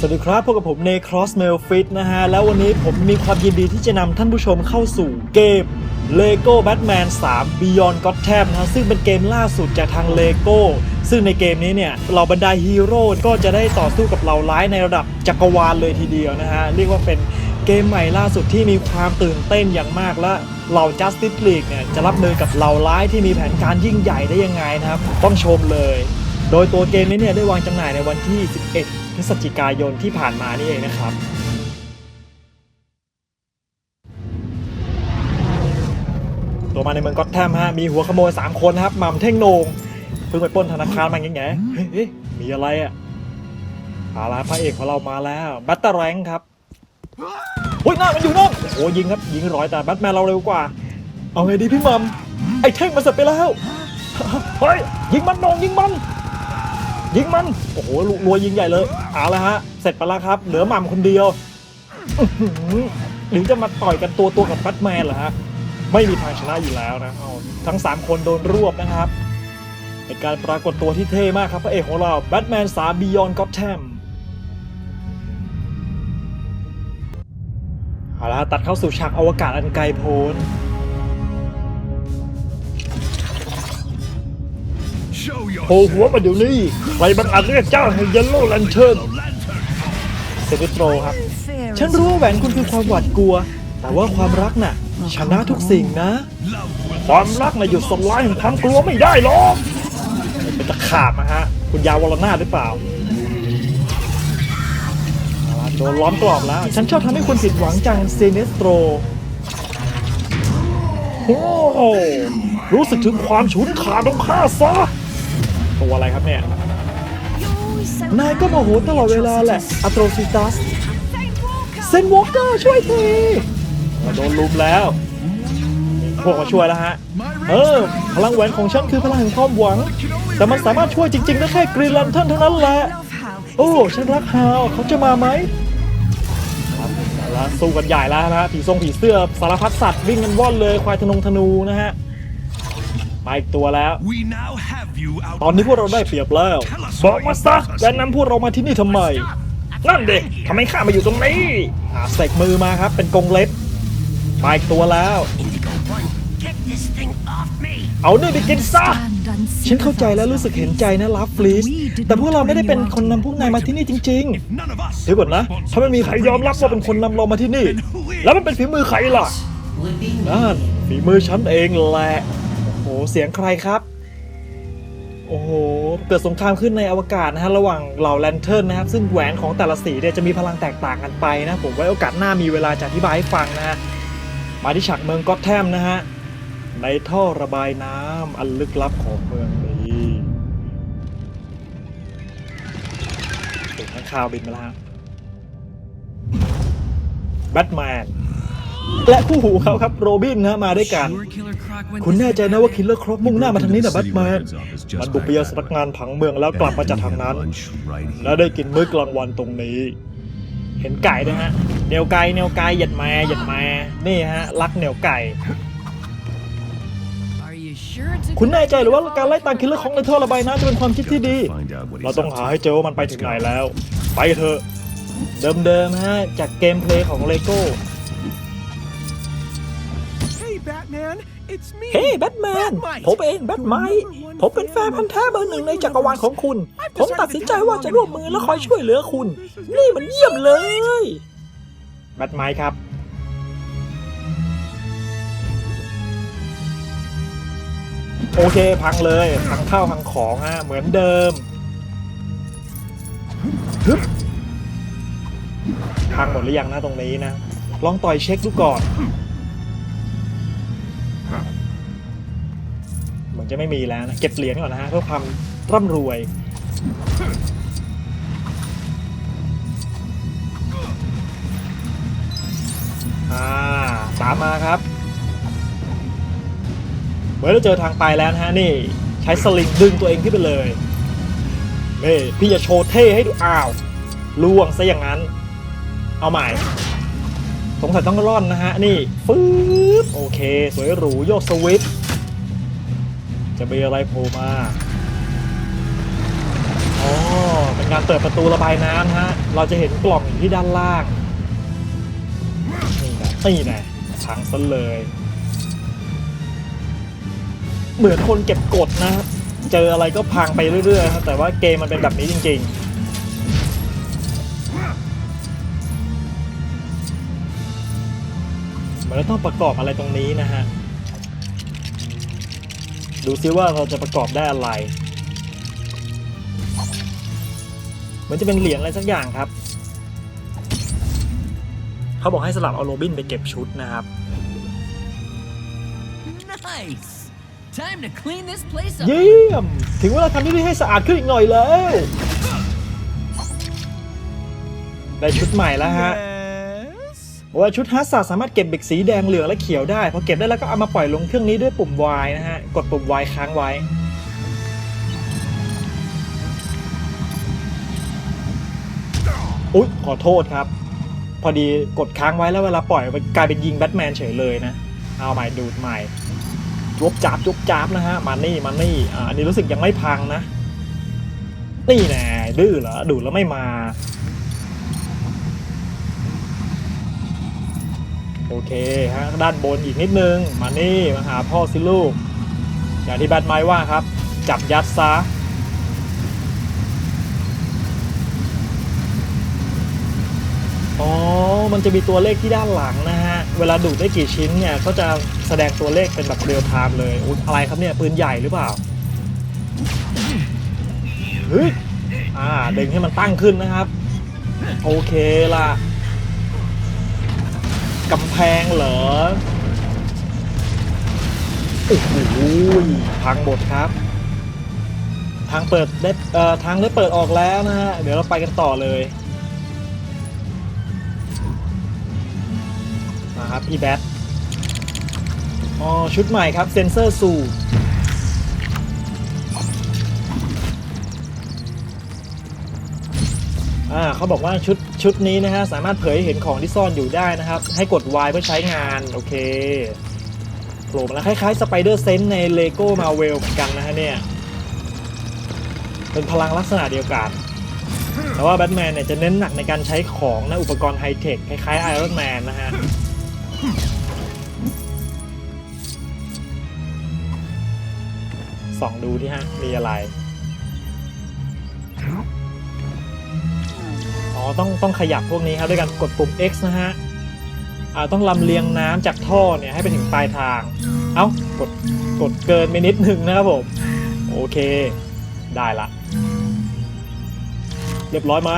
สวัสดีครับพบกับผมเนครอสเมลฟิตนะฮะ แล้ววันนี้ผมมีความยินดีที่จะนำท่านผู้ชมเข้าสู่เกม Lego Batman 3 Beyond Gotham นะฮะซึ่งเป็นเกมล่าสุดจากทาง Lego ซึ่งในเกมนี้เนี่ยเหล่าบรรดาฮีโร่ก็จะได้ต่อสู้กับเหล่าร้ายในระดับจักรวาลเลยทีเดียวนะฮะ เรียกว่าเป็นเกมใหม่ล่าสุดที่มีความตื่นเต้นอย่างมากและเหล่า Justice League เนี่ยจะรับมือกับเหล่าร้ายที่มีแผนการยิ่งใหญ่ได้ยังไงนะครับ ต้องชมเลย โดยตัวเกมนี้เนี่ยได้วางจำหน่ายในวันที่ 11 พฤศจิกายนที่ผ่านมานี่เองนะครับ ตัวมาในเมืองก็อตแทมฮะ มีหัวขโมย 3 คนครับหม่ำเท่งโนงเพิ่งไปปล้นธนาคารมาอย่างเงี้ยเฮ้ยมีอะไรอะเอาละพระเอกของเรามาแล้วบัตเตอร์แรงครับอุ้ยหน้ามันอยู่นั่นโอ้ยิงครับ ยิงร้อยแต่แบทแมนเราเร็วกว่า เอาไงดีพี่มัมไอ้เท่งมาเสร็จไปแล้ว เฮ้ย ยิงมันโหนงยิงมัน ยิงมัน โอ้โหรัวยิงใหญ่เลยเอาละฮะ เสร็จไปแล้วครับ เหลือหม่ำคนเดียวหรือจะมาต่อยกันตัวตัวกับแบทแมนเหรอฮะ ไม่มีทางชนะอยู่แล้วนะเอาทั้ง 3 คนโดนรวบนะครับ เป็นการปรากฏตัวที่เท่มากครับ พระเอกของเราแบทแมน3 Beyond Gotham เอาละตัดเข้าสู่ฉากอวกาศอันไกลโพ้น โผล่หัวมาเดี๋ยวนี้ใครบังอาจเรียกเจ้าแห่งเยลโล่แลนเทิร์นเซนิโตรครับ ฉันรู้ว่าแหวนคุณคือความหวาดกลัว แต่ว่าความรักน่ะ ชนะทุกสิ่งนะ ความรักน่ะหยุดสลายแห่งความกลัวไม่ได้หรอกเป็นตะขาบนะฮะ คุณยาววรนาหรือเปล่าโดนล้อมกรอบแล้ว ฉันชอบทำให้คุณผิดหวังจังเซเนสโตรโอ้รู้สึกถึงความฉุนขาดของข้าซะ ตัวอะไรครับเนี่ย นายก็โมโหตลอดเวลาแหละอัตโรซิตัสเซนวอลเกอร์ช่วยทีโดนลุมแล้วมีพวกมาช่วยแล้วฮะ เออ พลังแหวนของฉันคือพลังแห่งความหวัง แต่มันสามารถช่วยจริงๆ ได้แค่กรีนแลันเทิร์นเท่านั้นแหละ โอ้ ฉันรักฮาวเขาจะมาไหมครับเอาละสู้กันใหญ่แล้วนะฮะผีทรงผีเสื้อสารพัดสัตว์วิ่งกันว่อนเลยควายธนงธนูนะฮะ มาอีกตัวแล้ว We now have you out. ตอนนี้พวกเราได้เปรียบแล้ว บอกมาซะแกนำพวกเรามาที่นี่ทำไม นั่นเด็กทำไมข้ามาอยู่ตรงนี้อ่าเสกมือมาครับ เป็นกรงเล็บมาอีกตัวแล้ว Get this thing off me! เอานี่ไปกินซะ ฉันเข้าใจและรู้สึกเห็นใจนะลับฟลีสแต่พวกเราไม่ได้เป็นคนนำพวกนายมาที่นี่จริง None of us. ๆเดี๋ยวก่อนนะ ถ้าไม่มีใครยอมรับว่าเป็นคนนำเรามาที่นี่ แล้วมันเป็นฝีมือใครล่ะนั่นฝีมือฉันเองแหละโอ้โหเสียงใครครับ โอ้โห เกิดสงครามขึ้นในอวกาศนะฮะระหว่างเหล่าแลนเทิร์นนะครับ ซึ่งแหวนของแต่ละสีเนี่ยจะมีพลังแตกต่างกันไปนะ ผมไว้โอกาสหน้ามีเวลาจะอธิบายให้ฟังนะฮะมาที่ฉากเมืองก็อตแทมนะฮะในท่อระบายน้ำอันลึกลับของเมืองนี้ถึงข้างคาวบินมาแล้วฮะแบทแมน และคู่หูเขาครับโรบินนะมาด้วยกัน คุณแน่ใจนะว่าคิลเลอร์ครบมุ่งหน้ามาทางนี้นะแบทแมนมันบุกไปยังสำนักงานผังเมืองแล้วกลับมาจากทางนั้น และได้กินมื้อกลางวันตรงนี้ เห็นไก่ด้วยฮะเหนียวไก่เหนียวไก่หยัดมาหยัดมานี่ฮะรักเหนียวไก่ คุณแน่ใจหรือว่าการไล่ตามคิลเลอร์ของในท่อระบายน้ำจะเป็นความคิดที่ดี เราต้องหาให้เจอว่ามันไปถึงไหนแล้ว ไปเถอะเดิมๆฮะจากเกมเพลย์ของเลโก้ เฮ้แบทแมน ผมเองแบทไมค์ผมเป็นแฟนพันธ์แท้เบอร์หนึ่งในจักรวาลของคุณ ผมตัดสินใจว่าจะร่วมมือและคอยช่วยเหลือคุณ นี่มันเยี่ยมเลย แบทไมค์ครับ โอเคพังเลยพังข้าวพังของฮะเหมือนเดิมฮึบพังหมดหรือยังนะตรงนี้นะ ลองต่อยเช็คดูก่อน จะไม่มีแล้วนะเก็บเหรียญก่อนนะฮะเพื่อความร่ำรวยอ่าตามมาครับเมือเราเจอทางไปแล้วนะฮะนี่ใช้สลิงดึงตัวเองขึ้นไปเลยนี่พี่จะโชว์เท่ให้ดูอ้าวล่วงซะอย่างนั้น เอาใหม่สงสัยต้องร่อนนะฮะ นี่ ฟืบโอเค สวยหรู โยกสวิต์ จะมีอะไรโผล่มาอ๋อเป็นการเปิดประตูระบายน้ำฮะ เราจะเห็นกล่องอยู่ที่ด้านล่าง นี่นะนี่นะพังซะเลย เหมือนคนเก็บกดนะครับ เจออะไรก็พังไปเรื่อยๆครับแต่ว่าเกมมันเป็นแบบนี้จริง ๆมันต้องประกอบอะไรตรงนี้นะฮะ ดูซิว่าเราจะประกอบได้อะไรเหมือนจะเป็นเหรียญอะไรสักอย่างครับ เขาบอกให้สลับเอาโรบินไปเก็บชุดนะครับ Nice! Time to clean this place up. เยี่ยม ถึงเวลาทำที่นี่ให้สะอาดขึ้นอีกหน่อยแล้ว ได้ชุดใหม่แล้วฮะ Yes? บอก ว่าชุดฮัสซาสามารถเก็บเบกสีแดงเหลืองและเขียวได้พอเก็บได้แล้วก็เอามาปล่อยลงเครื่องนี้ด้วยปุ่ม Y นะฮะ กดปุ่ม Y ค้างไว้ อุ๊ย ขอโทษครับ พอดีกดค้างไว้แล้วเวลาปล่อยมันกลายเป็นยิงแบทแมนเฉยเลยนะ เอาใหม่ดูดใหม่จุบจับจุบจับนะฮะ มานี่มานี่อ่าอันนี้รู้สึกยังไม่พังนะ นี่แน่ดื้อเหรอดูดแล้วไม่มา โอเคฮะด้านบนอีกนิดนึง มานี่มาหาพ่อสิลูก อย่างที่แบทไม้ว่าครับ จับยัดซะอ๋อ มันจะมีตัวเลขที่ด้านหลังนะฮะ เวลาดูดได้กี่ชิ้นเนี่ยก็จะแสดงตัวเลขเป็นแบบเรียลไทม์เลยอุ๊ยอะไรครับเนี่ย ปืนใหญ่หรือเปล่า เฮ้ย อ่าดึงให้มันตั้งขึ้นนะครับ โอเคล่ะ กำแพงเหรอ โอ้โหพังหมดครับ ทางเปิดได้เอ่อทางได้เปิดออกแล้วนะฮะ เดี๋ยวเราไปกันต่อเลยมาครับพี่แบทอ๋อชุดใหม่ครับเซนเซอร์สู อ่าเขาบอกว่าชุดชุดนี้นะฮะสามารถเผยให้เห็นของที่ซ่อนอยู่ได้นะครับ ให้กด Y เพื่อใช้งานโอเคโผล่มาแล้วคล้ายๆสไปเดอร์เซนในเลโก้มาเวลเหมือนกันนะฮะเนี่ย เป็นพลังลักษณะเดียวกัน แต่ว่าแบทแมนเนี่ยจะเน้นหนักในการใช้ของนะอุปกรณ์ไฮเทคคล้ายๆไอรอนแมนนะฮะส่องดูที่ฮะ มีอะไร ต้องต้องขยับพวกนี้ครับด้วยการกดปุ่ม X นะฮะอ่าต้องลำเลียงน้ำจากท่อเนี่ยให้ไปถึงปลายทาง เอ้ากดกดเกินไปนิดนึงนะครับผม โอเค ได้ละ เรียบร้อยไหม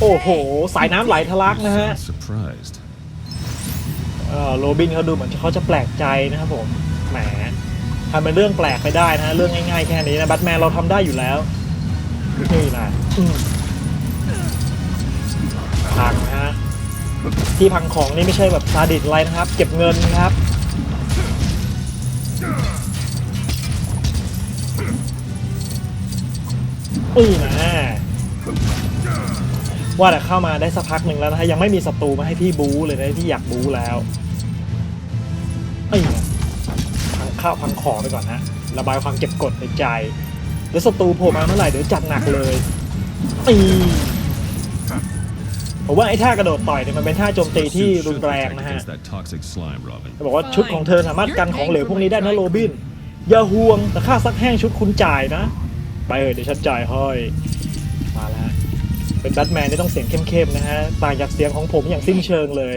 โอ้โห สายน้ำไหลทะลักนะฮะ Surprised. เออโรบินเขาดูเหมือนเขาจะแปลกใจนะครับผม แหม ทำเป็นเรื่องแปลกไปได้นะเรื่องง่ายๆแค่นี้นะแบทแมนเราทำได้อยู่แล้วนี่นะพังนะฮะที่พังของนี่ไม่ใช่แบบซาดิสอะไรนะครับ เก็บเงินครับอุ้ยนะว่าแต่เข้ามาได้สักพักหนึ่งแล้วนะฮะยังไม่มีศัตรูมาให้พี่บู๊เลยนะพี่อยากบู๊แล้วไอ้ ข้าวพังขอไปก่อนฮะระบายความเก็บกดในใจเดี๋ยวศัตรูโผล่มาเมื่อไหร่เดี๋ยวจัดหนักเลยตีผมว่าไอ้ท่ากระโดดต่อยเนี่ยมันเป็นท่าโจมตีที่รุนแรงนะฮะจะบอกว่าชุดของเธอสามารถกันของเหลวพวกนี้ได้นะโรบิน อย่าห่วงแต่ค่าซักแห้งชุดคุณจ่ายนะ ไปเออเดี๋ยวฉันจ่ายห้มาแล้ว เป็นแบทแมนที่ต้องเสียงเข้มๆนะฮะต่างจากเสียงของผมอย่างสิ้นเชิงเลย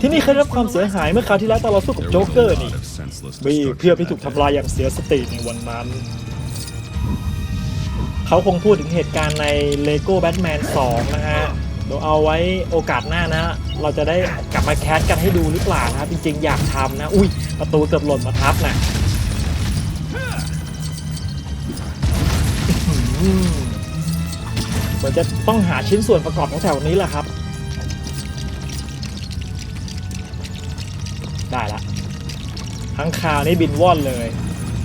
ที่นี่เคยรับความเสียหายเมื่อคราวที่แล้วตอนเราสู้กับโจ๊กเกอร์นี่บีเพื่อที่ถูกทำลายอย่างเสียสติในวันนั้นเขาคงพูดถึงเหตุการณ์ใน Lego Batman 2 นะฮะเดี๋ยวเอาไว้โอกาสหน้านะ เราจะได้กลับมาแคสกันให้ดูหรือเปล่านะจริงๆ อยากทำนะ อุ้ยประตูเกือบหล่นมาทับนะ มือนจะต้องหาชิ้นส่วนประกอบแถวๆนี้แหละครับ ได้ละทั้งคาวนี่บินว่อนเลย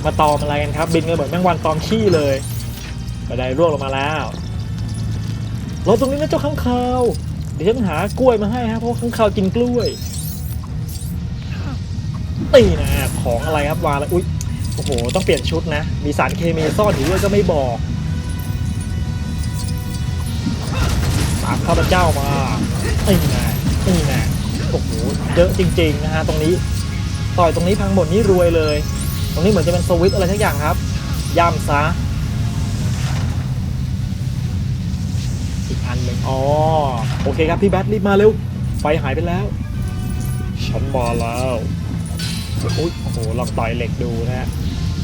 มาตอมอะไรกันครับ บินกันเหมือนแมงวันตอมขี้เลยกระไดร่วงลงมาแล้วรอตรงนี้นะเจ้าข้างคาว เดี๋ยวฉันหากล้วยมาให้ฮะเพราะข้างคาวกินกล้วยตีนะของอะไรครับวางแล้วอุ้ยโอ้โห ต้องเปลี่ยนชุดนะ มีสารเคมีซ่อนอยู่ด้วยก็ไม่บอกามข้าพเจ้ามานี่นะนี่นะโอ้โหเยอะจริงๆนะฮะตรงนี้ต่อยตรงนี้พังหมดนี่รวยเลย ตรงนี้เหมือนจะเป็นสวิตอะไรทักอย่างครับย่ำซะอีกอันหนึ่งอ๋อโอเคครับพี่แบทรีบมาเร็วไฟหายไปแล้วฉันมาแล้วอุ้ยโอ้โหลองต่อยเหล็กดูนะฮะ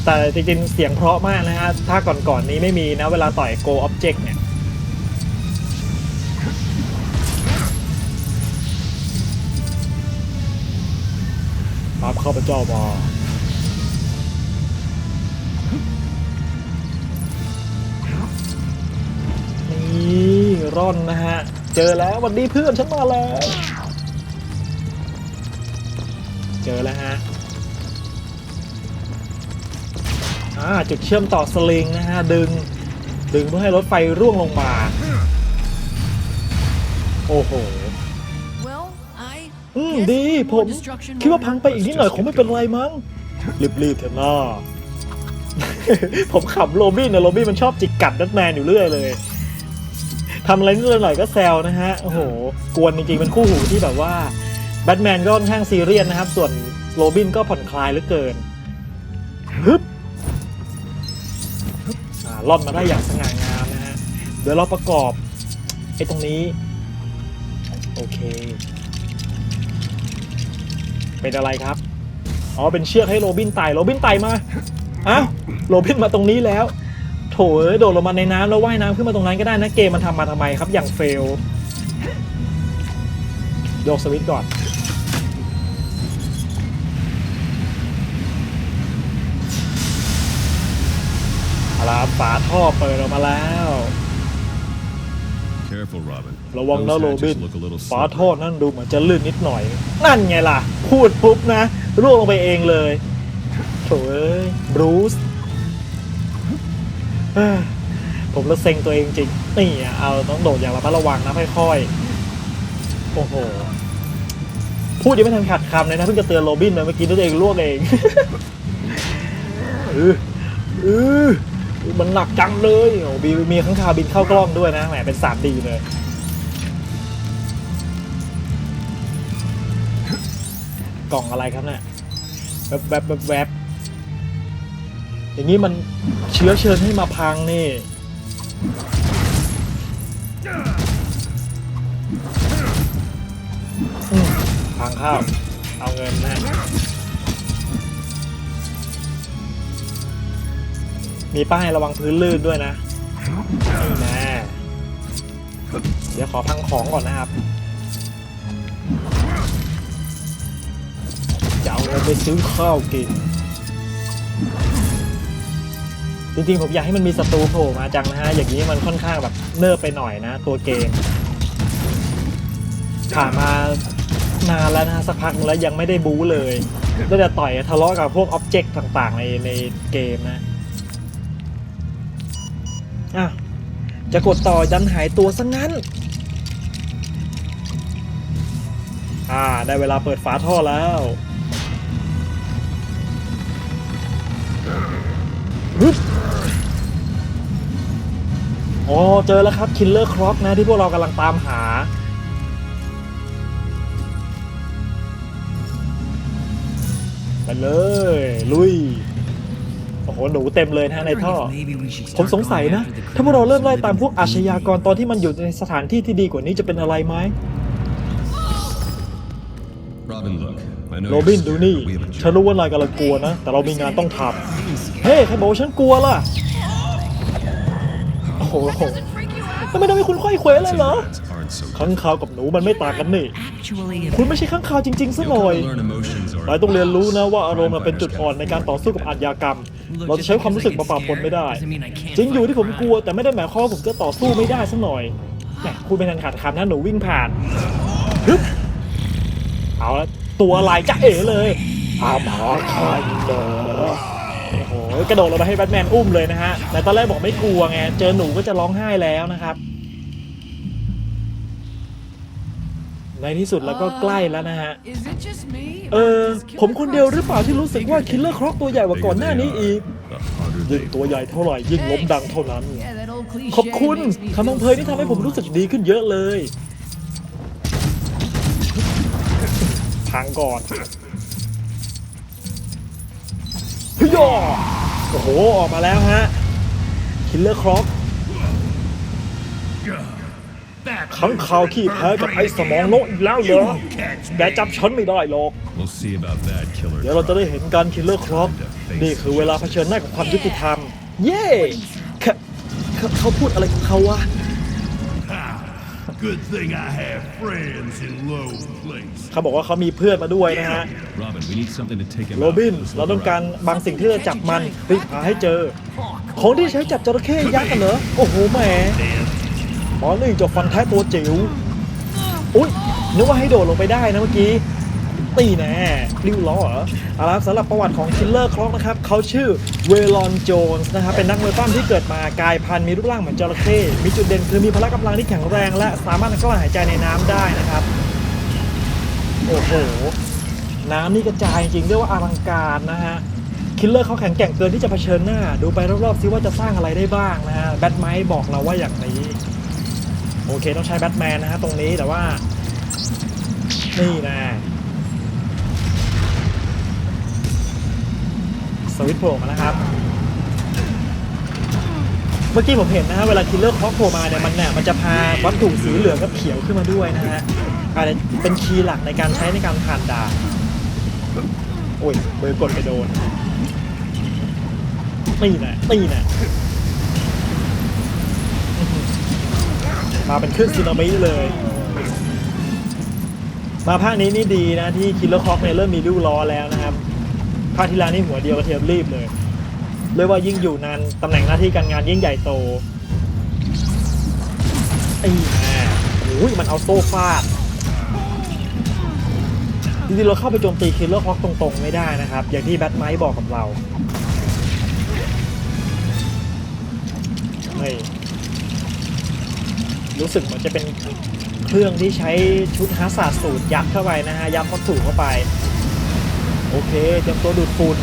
แต่จริงๆเสียงเพราะมากนะฮะถ้าก่อนๆนี้ไม่มีนะเวลาต่อย Go Object เนี่ย ข้าพเจ้ามานี่ร่อนนะฮะ เจอแล้ววันนี้เพื่อนฉันมาแล้ว เจอแล้วฮะอ่าจุดเชื่อมต่อสลิงนะฮะ ดึง ดึงเพื่อให้รถไฟร่วงลงมา โอ้โห อืมดี ผม คิดว่าพังไปอีกนิดหน่อยคงไม่เป็นไรมั้ง รีบๆเถอะน้าผมขำโรบินนะโรบินมันชอบจิกกัดแบทแมนอยู่เรื่อยเลยทำอะไรนิดหน่อยก็แซวนะฮะ โอ้โห กวนจริงๆเป็นคู่หูที่แบบว่าแบทแมนก็ค่อนข้างซีเรียสนะครับ ส่วนโรบินก็ผ่อนคลายเหลือเกินฮึบอ่าล่อนมาได้อย่างสง่างามนะฮะ เดี๋ยวเราประกอบไอ้ตรงนี้ โอเค เป็นอะไรครับ อ๋อ เป็นเชือกให้โรบินไต่ โรบินไต่มา อ้าว โรบินมาตรงนี้แล้ว โถเอ้ยโดดลงมาในน้ำแล้วว่ายน้ำขึ้นมาตรงนั้นก็ได้นะ เกมมันทำมาทำไมครับ อย่างเฟล โยกสวิตช์ก่อน เอาละครับฝาท่อเปิดออกมาแล้ว Careful, Robin. ระวังนะ Those โรบิน hatches look a little ฝา slippery. ท่อนั่นดูเหมือนจะลื่นนิดหน่อย นั่นไงล่ะ พูดปุ๊บนะร่วงลงไปเองเลยโถเอ้ยบรูซเอ้ยผมละเซ็งตัวเองจริงนี่อะเอาต้องโดดอย่างระมัดระวังนะค่อยๆ โอ้โห พูดยังไม่ทันขาดคำเลยนะ เพิ่งจะเตือนโรบินไปเมื่อกี้ตัวเองล่วงเองเออเออ มันหนักจังเลยโอ้บีมีข้างคาวบินเข้ากล้องด้วยนะแหมเป็นสามดีเลยกล่องอะไรครับเนี่ยแวบแวบแวบแวบอย่างนี้มันเชื้อเชิญให้มาพังนี่พังข้าวเอาเงินนะ มีป้ายระวังพื้นลื่นด้วยนะนี่นะ เดี๋ยวขอพังของก่อนนะครับจะเอาเงินไปซื้อข้าวกิน จริงๆผมอยากให้มันมีศัตรูโผล่มาจังนะฮะ อย่างนี้มันค่อนข้างแบบเนิบไปหน่อยนะ ตัวเกมผ่านมานานแล้วนะสักพักแล้วยังไม่ได้บู๊เลยได้แต่ต่อยทะเลาะกับพวกอ็อบเจกต์ต่างๆในในเกมนะ จะกดต่อยันหายตัวซะงั้น อ่า ได้เวลาเปิดฝาท่อแล้วฮึบอ๋อเจอแล้วครับคิลเลอร์คร็อกนะที่พวกเรากำลังตามหา ไปเลย ลุย อ้โหหนูเต็มเลยนะฮะในท่อ ผมสงสัยนะ ถ้าพวกเราเริ่มไล่ตามพวกอาชญากรตอนที่มันอยู่ในสถานที่ที่ดีกว่านี้จะเป็นอะไรไหม Robin, look. I know โร you're บินดู scared, นี่ but we have a ฉัน job. รู้ว่านายกำลังกลัวนะ แต่เรามีงานต้องทำเฮ้ยใครบอกว่าฉันกลัวล่ะ โอ้โห freak you out. ทำไมต้องให้คุณค่อยเขวเลยเหรอ Humans aren't so ข้างคาวกับหนูมันไม่ต่างกันนี่ Actually, คุณไม่ใช่ข้างคาวจริงๆซะ You'll หน่อย come to learn emotions are นายต้องเรียนรู้นะว่าอารมณ์ crime มันเป็นจุด fighters อ่อน can. ในการต่อสู้กับอาชญากรรม Look, เราจะใช้ความรู้สึกมาปราบปรนไม่ได้ doesn't mean I can't จริงอยู่ fight ที่ผม back. กลัวแต่ไม่ได้หมายความว่าผมจะต่อสู้ไม่ได้ซะหน่อยแหมคุณเป็นทันขาดคำนะหนูวิ่งผ่านฮึบเอาละตัวลายจะเอ๋เลยอามาคันเดอโอ้โหกระโดดลงมาให้แบทแมนอุ้มเลยนะฮะแต่ตอนแรกบอกไม่กลัวไงเจอหนูก็จะร้องไห้แล้วนะครับ ในที่สุดเราก็ใกล้แล้วนะฮะ Is it just me? เอ or อ does ผมคนเดียวหรือเปล่าที่รู้สึกว่าคิลเลอร์ครอกตัวใหญ่กว่าก่อนหน้านี้อีก The harder ยิ่ง they ตัวใหญ่เท่าไหร่ยิ่งล้มดังเท่านั้น Yeah, that old cliche ขอบคุณ makes me คำพัง feel เพยนี่ทำให้ผมรู้สึก so ดีขึ้นเยอะเลยพังก่อนเฮ้ยอะโอ้โห ออกมาแล้วฮะคิลเลอร์ครอก ขังข่าวขี้แพ้กับไอ้สมองโนกอีกแล้วเหรอแกจับฉันไม่ได้หรอก We'll see about that, killer. เดี๋ยวเราจะได้เห็นการคิลเลอร์ครอกนี่คือเวลาเผชิญหน้ากับความยุติธรรม เย้เขาเขาเขาพูดอะไรของเขาวะ Good thing I have friends in low places. เขาบอกว่าเขามีเพื่อนมาด้วยนะฮะ Robin, we need something to take him โร out. บิน Let's เรา look ต้องการ around. บางสิ่งที่จะจับมันไปหาให้เจอ ของที่ใช้จับจระเข้ยักษ์กันเหรอ โอ้โหแหม หมอนึ่จะฟันแท้ตัวจิ๋วอุ้ยนึกว่าให้โดดลงไปได้นะเมื่อกี้ตีแน่ริ้วล้อเหรอเอาละครับสำหรับประวัติของคิลเลอร์คล็อกนะครับเขาชื่อเวลอนโจนส์นะครับเป็นนักมวยปั้มที่เกิดมากายพันธุ์มีรูปร่างเหมือนจระเข้มีจุดเด่นคือมีพละกำลังที่แข็งแรง และสามารถกลั้นหายใจในน้ำได้นะครับ โอ้โห น้ำนี่กระจายจริงเรียกว่าอลังการนะฮะคิลเลอร์เขาแข็งแกร่งเกินที่จะเผชิญหน้า ดูไปรอบๆซิว่าจะสร้างอะไรได้บ้างนะฮะแบทไมท์บอกเราว่าอย่างนี้ โอเคต้องใช้แบทแมนนะฮะตรงนี้แต่ว่า นี่นะสวิตโผล่มาแล้วครับ เมื่อกี้ผมเห็นนะฮะเวลาคิลเลอร์คล็อกโผล่มาเนี่ยมันเนี่ยมันจะพาวัตถุสีเหลืองกับเขียวขึ้นมาด้วยนะฮะอาจจะเป็นคีย์หลักในการใช้ในการผ่านด่านโอ้ยมือกดไปโดนนี่นะนี่นะอื้อหือ มาเป็นคลื่นสึนามิเลย มาภาคนี้นี่ดีนะที่คิลเลอร์ค็อกเนี่ยเริ่มมีริ้วล้อแล้วนะครับภาคที่แล้วนี่หัวเดียวกระเทียมรีบเลยเรียกว่ายิ่งอยู่นานตำแหน่งหน้าที่การงานยิ่งใหญ่โตไอ้แม่โอ้ยมันเอาโซ่ฟาดจริงๆเราเข้าไปโจมตีคิลเลอร์ค็อกตรงๆ ไม่ได้นะครับ อย่างที่แบทไมท์บอกกับเรา รู้สึกเหมือนจะเป็นเครื่องที่ใช้ชุดฮาร์ดสาดสูตรยัดเข้าไปนะฮะยัดวัตถุเข้าไป โอเคเตรียมตัวดูดฝุ่น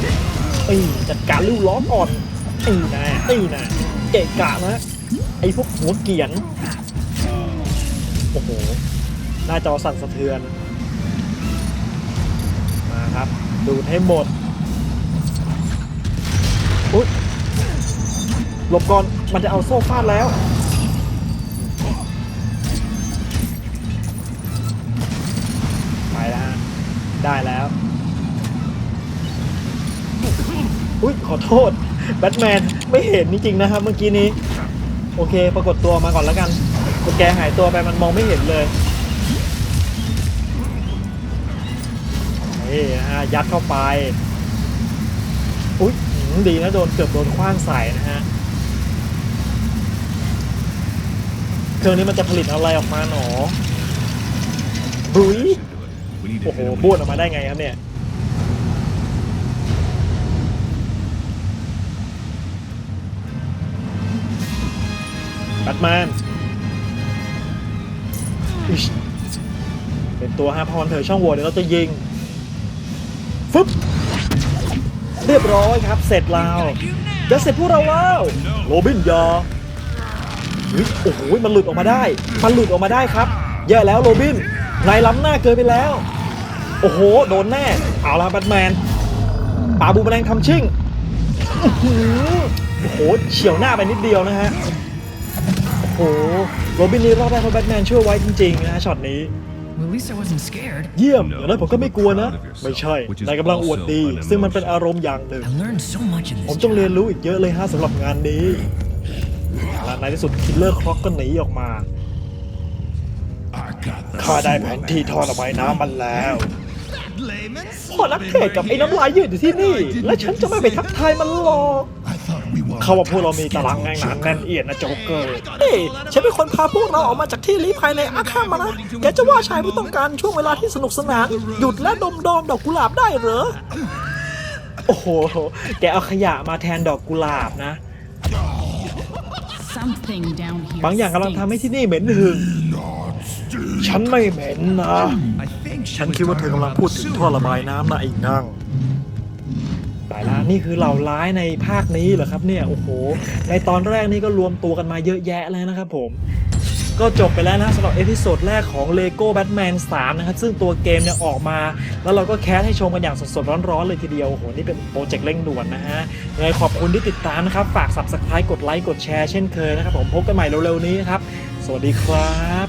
เอ้ยจัดการริ้วล้อก่อนตีนะตีนะเกะกะนะไอ้พวกหัวเกียนโอ้โหหน้าจอสั่นสะเทือน มาครับ ดูดให้หมดอุ๊ยหลบก่อนมันจะเอาโซ่ฟาดแล้ว ได้แล้ว อุ้ยขอโทษแบทแมนไม่เห็นจริงๆนะครับ เมื่อกี้นี้ โอเค ปรากฏตัวมาก่อนแล้วกันตัวแกหายตัวไปมันมองไม่เห็นเลยนี่นะฮะยัดเข้าไป อุ้ยหืมดีนะโดนเกือบโดนคว้างใส่นะฮะเครื่องนี้มันจะผลิตอะไรออกมาหนอบุย อ้โหบ้วนออกมาได้ไงครับเนี่ยแบทแมนเป็นตัวฮะพอมันเถอช่องโหว่เดี๋ยวเราจะยิง ฟึบ เรียบร้อยครับ เสร็จแล้วจะเสร็จพวกเราแล้ว โรบินยาเฮ้ยโอ้โห มันหลุดออกมาได้ มันหลุดออกมาได้ครับ แย่แล้วโรบินนายล้ำหน้าเกินไปแล้ว โอ้โห โดนแน่ เอาละแบทแมนป่าบูมแมลงทำชิ่งอื้อหือโอ้โหเฉียวหน้าไปนิดเดียวนะฮะ โอ้โห โรบินนี่รอดได้เพราะแบทแมนช่วยไว้จริงๆนะฮะช็อตนี้ Well, at least I wasn't scared. เยี่ยมอย่างนั้นผมก็ไม่กลัวนะ ไม่ใช่ นายกำลังอวดดี ซึ่งมันเป็นอารมณ์อย่างหนึ่ง I learned so much in ผม this ต้องเรียน job. รู้อีกเยอะเลยฮะสำหรับงานนี้ และในที่สุดคิลเลอร์คล็อกก็หนีออกมา I got the ข้าได้แผนที่ท่อระบายน้ำมันแล้ว layman. พ่อนักเทศกับไอ้น้ำลายยืดอยู่ที่นี่ และฉันจะไม่ไปทักทายมันหรอก I thought we were. เขาว่าพวกเรามีตารางงานหนาแน่นเอียดนะโจ๊กเกอร์เฮ้ยฉันเป็นคนพาพวกเราออกมาจากที่ลี้ภัยในอาคามานะแกจะว่าชายผู้ต้องการช่วงเวลาที่สนุกสนาน หยุดและดมดอมดอกกุหลาบได้เหรอ โอ้โห แกเอาขยะมาแทนดอกกุหลาบนะ Something down here. บางอย่างกำลังทำให้ stinks. ที่นี่เหม็นหึงฉันไม่เหม็นนะ I think she ฉัน was คิดว่าเธอกำลังพูดถึงท่อระบายน้ำนะไอ้นั่งตายละนี่คือเหล่าร้ายในภาคนี้เหรอครับเนี่ยโอ้โห ในตอนแรกนี่ก็รวมตัวกันมาเยอะแยะเลยนะครับผม ก็จบไปแล้วนะสำหรับเอพิโซดแรกของ Lego Batman 3 นะครับ ซึ่งตัวเกมเนี่ยออกมา แล้วเราก็แคสให้ชมกันอย่างสดๆ ร้อนๆ เลยทีเดียว โอ้โห นี่เป็นโปรเจกต์เร่งด่วนนะฮะยังไงขอบคุณที่ติดตามนะครับ ฝาก Subscribe กดไลค์กดแชร์เช่นเคยนะครับผมพบกันใหม่เร็วๆนี้ครับ สวัสดีครับ